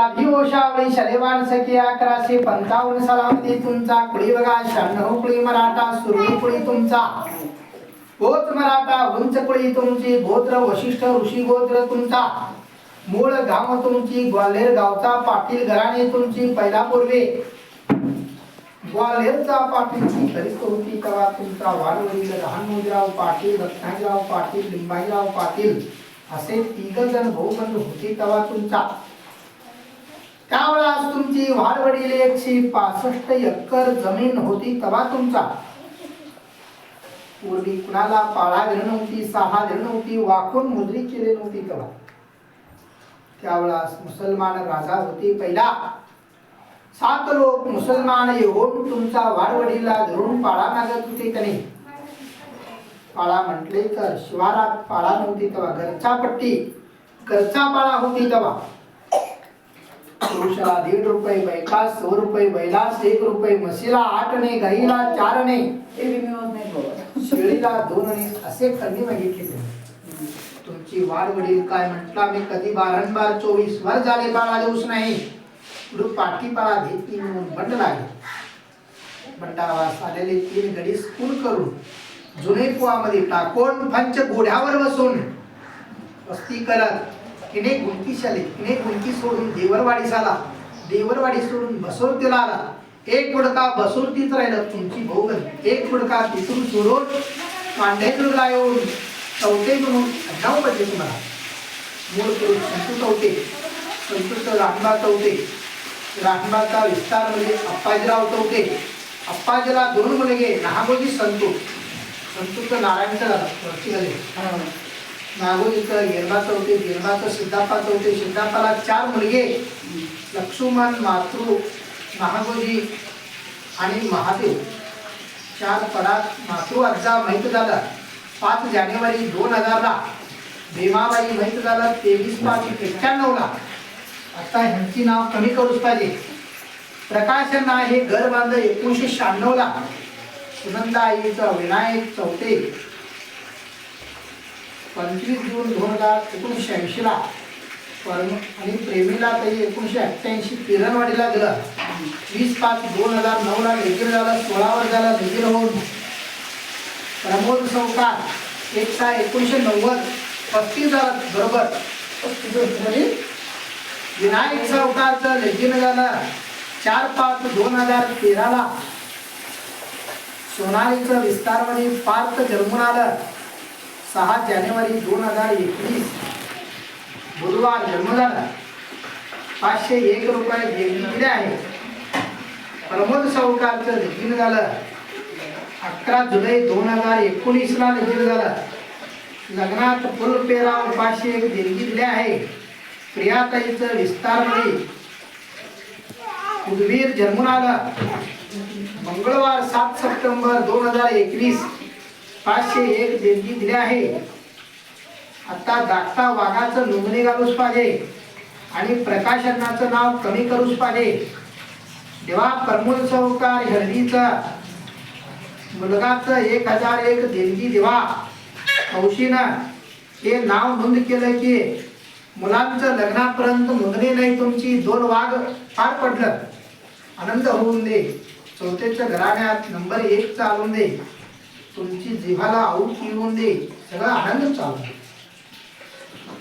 अभिओषावळी शलेवान सखी अकराशे पंचावन्न सालामध्ये तुमचा. कुळी बघा शहाण्णव कुळी मराठा सुरळी कुळी तुमचा. गोत मराठा उंच कुळी तुमची. गोत्र वशिष्ठ ऋषी गोत्र तुमचा. मूळ गाव तुमची. ग्वाल्हेर गावचा पाटील घराणे तुमची. पहिला पूर्वे ग्वाल्हेरचा पाटीलची खरीप होती तेव्हा तुमचा. वाडवडील लहानमोजीराव पाटील रत्नाजीराव पाटील लिंबाईराव पाटील. असे तिघ जण भाऊबंद होते तेव्हा तुमचा. त्यावेळेस तुमची वाढवडील एकशे पासष्ट एकर जमीन होती तवा तुमचा. पूर्वी कुणाला पाळा दिली नव्हती सहा दिली नव्हती वाकून मुद्री केली नव्हती तवा. त्यावेळेस मुसलमान राजा होती पहिला. सात लोक मुसलमान येऊन तुमचा वाडवडीला धरून पाळा मागत होते त्याने. पाळा म्हटले तर शिवारात पाळा नव्हती तेव्हा घरचा पट्टी घरचा पाळा होती तेव्हा पुरुषाला दीड रुपये बैका सौ रुपये बैलास एक रुपये म्हशीला आठ ने गाईला चार ने ते बी मिळत नाही बाबा. शेळीला दोन ने असे मागितले त्यांनी. तुमची वाढ वडील काय म्हटला? मी कधी बारंबार चोवीस वर झाले बाळा देऊस नाही. पुढे पाठी पाळा घेतली म्हणून बंड लागले. बंडावास आलेले तीन गडी स्कूल करून जुने कुवामध्ये टाकून पंच घोड्यावर बसून वस्ती करत किने गुंती आले किने गुंती सोडून देवरवाडीस आला देवरवाडी सोडून बसोरतीला आला. एक बुडका बसोरतीच राहिलं तुमची भोगन एक फुडका तिथून सोडून मांडेकरला येऊन चौथे म्हणून अड्डाव पडले तुम्हाला. मूळ करून संतू चौथे संतूचं राठबा चौथे. राठबाचा विस्तार म्हणजे अप्पाजीराव चौथे. अप्पाजीला दोन मुलगे नागोजी संतू. संतूचं नारायणचं झालं वरती झाले नागोलीकर गिरबा चौथे गिरबाचं सिद्धापा चौथे. सिद्धापाला चार मुलगे लक्ष्मण मातृ महागोजी आणि महादेव. चार परात मातृ अज्जा माहीत झालं. पाच जानेवारी दोन हजारला भीमाबाई माहीत झालं तेवीस पाच एक्क्याण्णवला आता ह्यांची नाव कमी करूच पाहिजे. प्रकाशन हे घर बांधलं एकोणीसशे शहाण्णवला सुनंदा आईचं विनायक चौथे. पंचवीस जून दोन हजार एकोणीसशे ऐंशीला परम आणि प्रेमीला तरी एकोणीसशे अठ्ठ्याऐंशी किरणवाडीला दिलं वीस पाच दोन हजार नऊला लेखीर झालं सोळावर झालं लेखीर होऊन प्रमोद चौकार एक सहा एकोणीसशे नव्वद पस्तीस झाला बरोबर. म्हणजे विनायक चौकारचं लेखीन झालं. चार पाच दोन हजार तेराला सोनालीचं विस्तारमध्ये पार्थ जन्मून आलं. सहा जानेवारी दोन हजार एकवीस. बुधवार जन्म झाला पाचशे एक रुपये देणगी दिले आहे. प्रमोद सावकारचं निधीन झालं. अकरा जुलै दोन हजार एकोणीसला निधीन झालं. लग्नात फुलपेरा पाचशे एक देणगी दिली आहे. प्रियाताईचं विस्तारमध्ये कुलवीर जन्मून आलं. मंगळवार सात सप्टेंबर दोन हजार एकवीस. पाचशे एक देणगी दिले आहे. आता धाकटा वाघाचं नोंदणी घालूच पाहिजे आणि प्रकाशनाचं नाव कमी करूच पाहिजे. देवा प्रमोद चौकार हळदीचा मुलगाचं एक हजार एक देणगी देवा. हौशीनं हे नाव नोंद केलं की मुलांचं लग्नापर्यंत नोंदणी नाही तुमची दोन वाघ पार पडलं. आनंद होऊन दे. चौथेच्या घराण्यात नंबर एक चालून दे. तुमची जिव्हाला आऊट येऊन दे. सगळा आनंद चालू